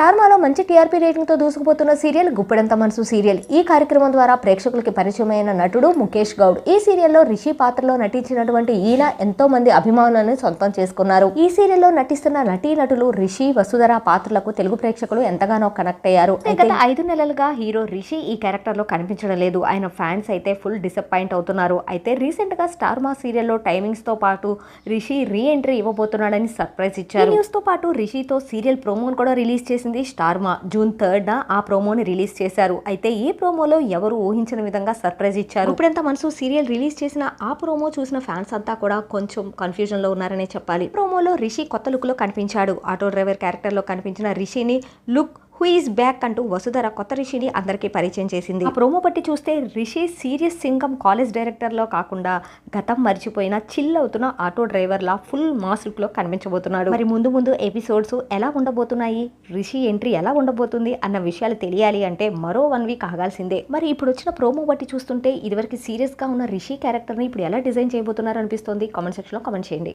స్టార్మాలో మంచి టీఆర్పీ రేటింగ్తో దూసుకుపోతున్న సీరియల్ గుప్పెడంత మనసు సీరియల్. ఈ కార్యక్రమం ద్వారా ప్రేక్షకులకి పరిచయమైన నటుడు ముఖేష్ గౌడ్. ఈ సీరియల్లో రిషి పాత్రలో నటించినటువంటి ఈయన ఎంతో మంది అభిమానులను సొంతం చేసుకున్నారు. ఈ సీరియల్లో నటిస్తున్న నటీ నటులు రిషి వసుధర పాత్రలకు తెలుగు ప్రేక్షకులు ఎంతగానో కనెక్ట్ అయ్యారు. గత ఐదు నెలలుగా హీరో రిషి ఈ క్యారెక్టర్లో కనిపించడం లేదు. ఆయన ఫ్యాన్స్ అయితే ఫుల్ డిసప్పాయింట్ అవుతున్నారు. అయితే రీసెంట్గా స్టార్ మా సీరియల్లో టైమింగ్స్తో పాటు రిషి రీ ఎంట్రీ ఇవ్వబోతున్నాడని సర్ప్రైజ్ ఇచ్చారు. న్యూస్తో పాటు రిషితో సీరియల్ ప్రోమోను కూడా రిలీజ్ చేసింది. స్టార్ మా జూన్ థర్డ్ ఆ ప్రోమోని రిలీజ్ చేశారు. అయితే ఈ ప్రోమోలో ఎవరు ఊహించిన విధంగా సర్ప్రైజ్ ఇచ్చారు? ఇప్పుడంతా మనసు సీరియల్ రిలీజ్ చేసిన ఆ ప్రోమో చూసిన ఫ్యాన్స్ అంతా కూడా కొంచెం కన్ఫ్యూజన్లో ఉన్నారనే చెప్పాలి. ప్రోమోలో రిషి కొత్త లుక్లో కనిపించాడు. ఆటో డ్రైవర్ క్యారెక్టర్లో కనిపించిన రిషిని లుక్ హూ బ్యాక్ అంటూ వసుధర కొత్త రిషిని అందరికీ పరిచయం చేసింది. ఆ ప్రోమో బట్టి చూస్తే రిషి సీరియస్ సింగం కాలేజ్ డైరెక్టర్లో కాకుండా గతం మర్చిపోయిన చిల్ అవుతున్న ఆటో డ్రైవర్లా ఫుల్ మాస్ లుక్లో కనిపించబోతున్నాడు. మరి ముందు ముందు ఎపిసోడ్స్ ఎలా ఉండబోతున్నాయి? రిషి ఎంట్రీ ఎలా ఉండబోతుంది? అన్న విషయాలు తెలియాలి అంటే మరో వన్ వీక్ ఆగాల్సిందే. మరి ఇప్పుడు వచ్చిన ప్రోమో బట్టి చూస్తుంటే ఇదివరకు సీరియస్గా ఉన్న రిషి క్యారెక్టర్ని ఇప్పుడు ఎలా డిజైన్ చేయబోతున్నారు అనిపిస్తుంది? కామెంట్ సెక్షన్లో కామెంట్ చేయండి.